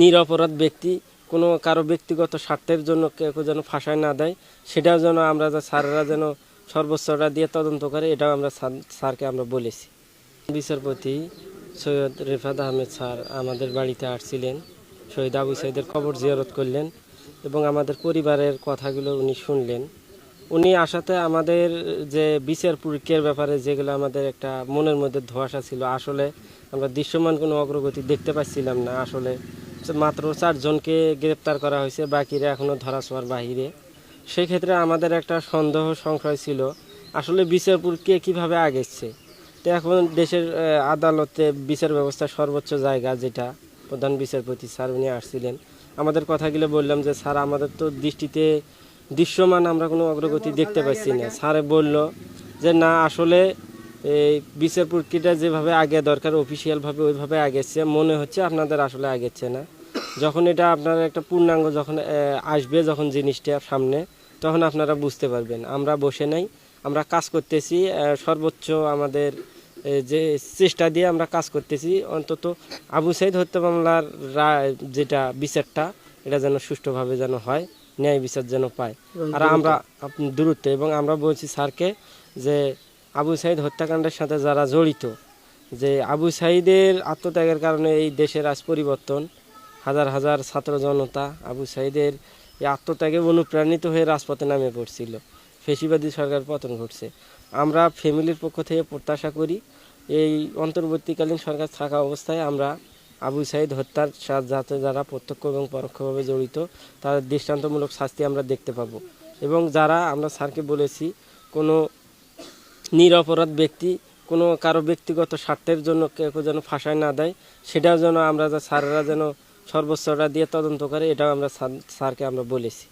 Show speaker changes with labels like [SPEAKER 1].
[SPEAKER 1] নিরপরাধ ব্যক্তি, কোনো কারও ব্যক্তিগত স্বার্থের জন্য কেউ যেন ফাঁসায় না দেয়, সেটাও যেন আমরা স্যারেরা যেন সর্বোচ্চটা দিয়ে তদন্ত করে, এটাও আমরা স্যারকে আমরা বলেছি। বিচারপতি সৈয়দ রেফাত আহমেদ স্যার আমাদের বাড়িতে আসছিলেন, শহীদ আবু সাইদের কবর জিয়ারত করলেন এবং আমাদের পরিবারের কথাগুলো উনি শুনলেন। উনি আসাতে আমাদের যে বিচার প্রক্রিয়ার ব্যাপারে যেগুলো আমাদের একটা মনের মধ্যে ধোয়াশা ছিল, আসলে আমরা দৃশ্যমান কোনো অগ্রগতি দেখতে পাচ্ছিলাম না, আসলে মাত্র চারজনকে গ্রেপ্তার করা হয়েছে, বাকিরা এখনও ধরাছোঁয়ার বাহিরে। সেই ক্ষেত্রে আমাদের একটা সন্দেহ, সংশয় ছিল, আসলে বিচার প্রক্রিয়া কীভাবে আগেছে? তো এখন দেশের আদালতে বিচার ব্যবস্থা সর্বোচ্চ জায়গা যেটা, প্রধান বিচারপতি স্যার উনি আসছিলেন। আমাদের কথাগুলো বললাম যে, স্যার, আমাদের তো দৃষ্টিতে দৃশ্যমান আমরা কোনো অগ্রগতি দেখতে পাচ্ছি না। স্যারে বলল যে, না, আসলে এই বিচার প্রক্রিয়াটা যেভাবে আগে দরকার অফিসিয়ালভাবে ওইভাবে আগেছে, মনে হচ্ছে আপনাদের আসলে আগেছে না। যখন এটা আপনার একটা পূর্ণাঙ্গ যখন আসবে যখন জিনিসটা সামনে তখন আপনারা বুঝতে পারবেন। আমরা বসে নাই আমরা কাজ করতেছি সর্বোচ্চ আমাদের যে চেষ্টা দিয়ে আমরা কাজ করতেছি অন্তত আবু সাইদ হত্যা মামলার রায় যেটা বিচারটা এটা যেন সুষ্ঠুভাবে যেন হয় ন্যায় বিচার যেন পায়। আর আমরা দূরত্ব এবং আমরা বলছি স্যারকে যে আবু সাইদ হত্যাকাণ্ডের সাথে যারা জড়িত যে আবু সাইদের আত্মত্যাগের কারণে এই দেশের আজ পরিবর্তন হাজার হাজার ছাত্র জনতা আবু সাইদের এই আত্মত্যাগে অনুপ্রাণিত হয়ে রাজপথে নামে পড়ছিল। ফেসিবাদী সরকার পতন ঘটছে। আমরা ফ্যামিলির পক্ষ থেকে প্রত্যাশা করি, এই অন্তর্বর্তীকালীন সরকার থাকা অবস্থায় আমরা আবু সাইদ হত্যার যাতে যারা প্রত্যক্ষ এবং পরোক্ষভাবে জড়িত, তাদের দৃষ্টান্তমূলক শাস্তি আমরা দেখতে পাবো। এবং যারা আমরা স্যারকে বলেছি, কোনো নিরপরাধ ব্যক্তি, কোনো কারও ব্যক্তিগত স্বার্থের জন্য কেউ যেন ফাঁসায় না দেয়, সেটাও যেন আমরা স্যারেরা যেন সর্বোচ্চটা দিয়ে তদন্ত করে এটাও আমরা স্যার- স্যারকে আমরা বলেছি।